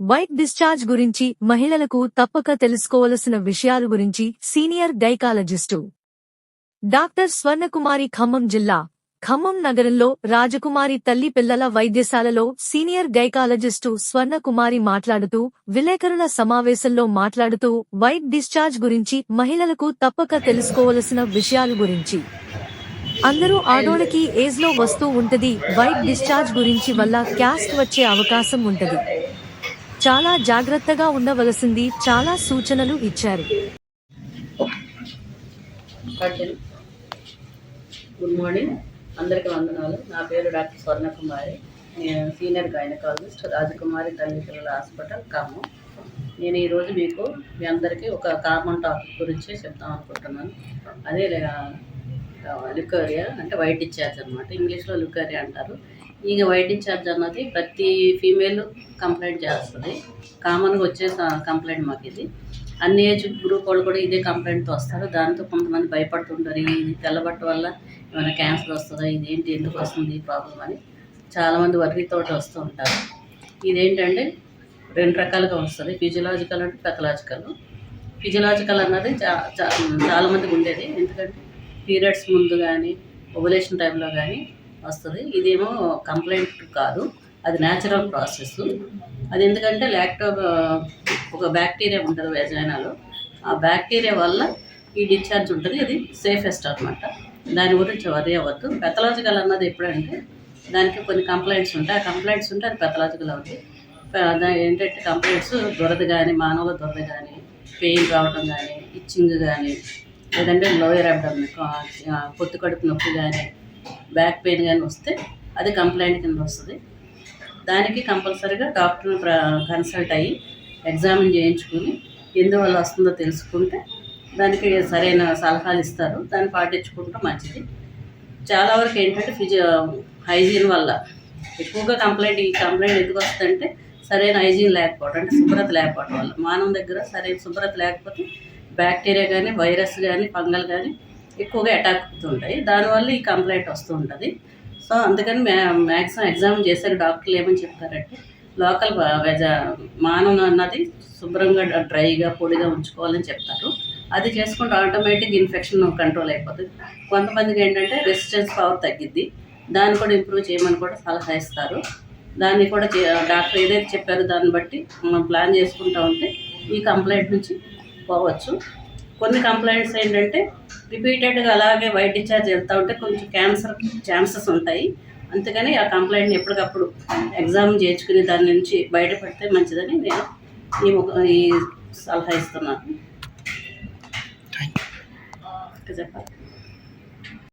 White discharge గురించి మహిళలకు తప్పక తెలుసుకోవలసిన విషయాల గురించి senior gynaecologist. Doctor Swarnakumari Khammam జిల్లా ఖమ్మం నగరంలో రాజకుమారి తల్లి పిల్లల వైద్యశాలలో సీనియర్ గైకాలజిస్టు స్వర్ణకుమారి మాట్లాడుతూ విలేకరుల సమావేశంలో మాట్లాడుతూ వైట్ డిశ్చార్జ్ గురించి మహిళలకు తప్పక తెలుసుకోవలసిన విషయాల గురించి. అందరూ ఆడోళ్ళకి ఏజ్లో వస్తూ ఉంటది వైట్ డిశ్చార్జ్ గురించి వల్ల క్యాస్ట్ వచ్చే అవకాశం ఉంటది. చాలా జాగ్రత్తగా ఉండవలసింది చాలా సూచనలు ఇచ్చారు. Good morning. అందరికీ వందనాలు. నా పేరు డాక్టర్ స్వర్ణకుమారి. నేను సీనియర్ గైనకాలజిస్ట్ రాజకుమారి తల్లి పిల్లల హాస్పిటల్ ఖమ్మం. నేను ఈరోజు మీకు మీ అందరికీ ఒక కామన్ టాపిక్ గురించి చెప్తాం అనుకుంటున్నాను. అదే లుకేరియా అంటే వైట్ డిశ్చార్జ్ అనమాట ఇంగ్లీష్లో లుకేరియా అంటారు. ఇక వైట్ డిశ్చార్జ్ అన్నది ప్రతి ఫీమేల్ కంప్లైంట్ చేస్తుంది. కామన్గా వచ్చే కంప్లైంట్ మాకు ఇది అన్ని ఏజ్ గ్రూప్ వాళ్ళు కూడా ఇదే కంప్లైంట్తో వస్తారు. దాంతో కొంతమంది భయపడుతుంటారు. ఇది తెల్లబట్ట వల్ల ఏమైనా క్యాన్సర్ వస్తుందా? ఇదేంటి? ఎందుకు వస్తుంది ఈ ప్రాబ్లం అని చాలామంది వర్రీతో వస్తూ ఉంటారు. ఇదేంటంటే రెండు రకాలుగా వస్తుంది. ఫిజియలాజికల్ అంటే పెథలాజికల్ ఫిజియలాజికల్ అన్నది చా చా- చాలామందికి ఉండేది. ఎందుకంటే పీరియడ్స్ ముందు కానీ ఓవలేషన్ టైంలో కానీ వస్తుంది. ఇదేమో కంప్లైంట్ కాదు. అది న్యాచురల్ ప్రాసెస్ అది ఎందుకంటే లాక్టో ఒక బ్యాక్టీరియా ఉంటుంది వెజైనాలో ఆ బ్యాక్టీరియా వల్ల ఈ డిశ్చార్జ్ ఉంటుంది. ఇది సేఫెస్ట్ అనమాట దాని గురించి వరి అవ్వద్దు. పెథలాజికల్ అన్నది ఎప్పుడంటే దానికి కొన్ని కంప్లైంట్స్ ఉంటాయి. ఆ కంప్లైంట్స్ ఉంటే అది పెథలాజికల్ అవుతుంది ఏంటంటే కంప్లైంట్స్ దొరద కానీ మానవుల దొరద కానీ పెయిన్ రావడం కానీ ఇచ్చింగ్ కానీ లేదంటే లోయర్ అబ్డమ్ పొత్తు కడుపు నొప్పి కానీ బ్యాక్ పెయిన్ కానీ వస్తే అది కంప్లైంట్ కింద వస్తుంది. దానికి కంపల్సరీగా డాక్టర్ని కన్సల్ట్ అయ్యి ఎగ్జామిన్ చేయించుకుని ఎందువల్ల వస్తుందో తెలుసుకుంటే దానికి సరైన సలహాలు ఇస్తారు. దాన్ని పాటించుకుంటే మంచిది. చాలా వరకు ఏంటంటే ఫిజి హైజీన్ వల్ల ఎక్కువగా కంప్లైంట్ ఈ కంప్లైంట్ ఎందుకు వస్తుందంటే సరైన హైజీన్ లేకపోవడం అంటే శుభ్రత లేకపోవడం వల్ల. మానవ దగ్గర సరైన శుభ్రత లేకపోతే బ్యాక్టీరియా కానీ వైరస్ కానీ ఫంగల్ కానీ ఎక్కువగా అటాక్ అవుతుంటాయి. దానివల్ల ఈ కంప్లైంట్ వస్తూ ఉంటుంది. సో అందుకని మ్యా మ్యాక్సిమం ఎగ్జామ్ చేశారు. డాక్టర్లు ఏమని చెప్తారంటే లోకల్ వెజ మానవం అన్నది శుభ్రంగా డ్రైగా పొడిగా ఉంచుకోవాలని చెప్తారు. అది చేసుకుంటే ఆటోమేటిక్ ఇన్ఫెక్షన్ కంట్రోల్ అయిపోతుంది కొంతమందికి ఏంటంటే రెసిస్టెన్స్ పవర్ తగ్గిద్ది. దాన్ని కూడా ఇంప్రూవ్ చేయమని కూడా సలహా ఇస్తారు. దాన్ని కూడా చే- డాక్టర్ ఏదైతే చెప్పారో దాన్ని బట్టి మనం ప్లాన్ చేసుకుంటూ ఉంటే ఈ కంప్లైంట్ నుంచి పోవచ్చు. కొన్ని కంప్లైంట్స్ ఏంటంటే రిపీటెడ్గా అలాగే వైట్ డిశ్చార్జ్ వెళ్తూ ఉంటే కొంచెం క్యాన్సర్ ఛాన్సెస్ ఉంటాయి. అందుకని ఆ కంప్లైంట్ని ఎప్పటికప్పుడు ఎగ్జామ్ చేయించుకుని దాని నుంచి బయటపడితే మంచిదని నేను ఈ ఒక- ఈ సలహా ఇస్తున్నాను. చెప్పాలి.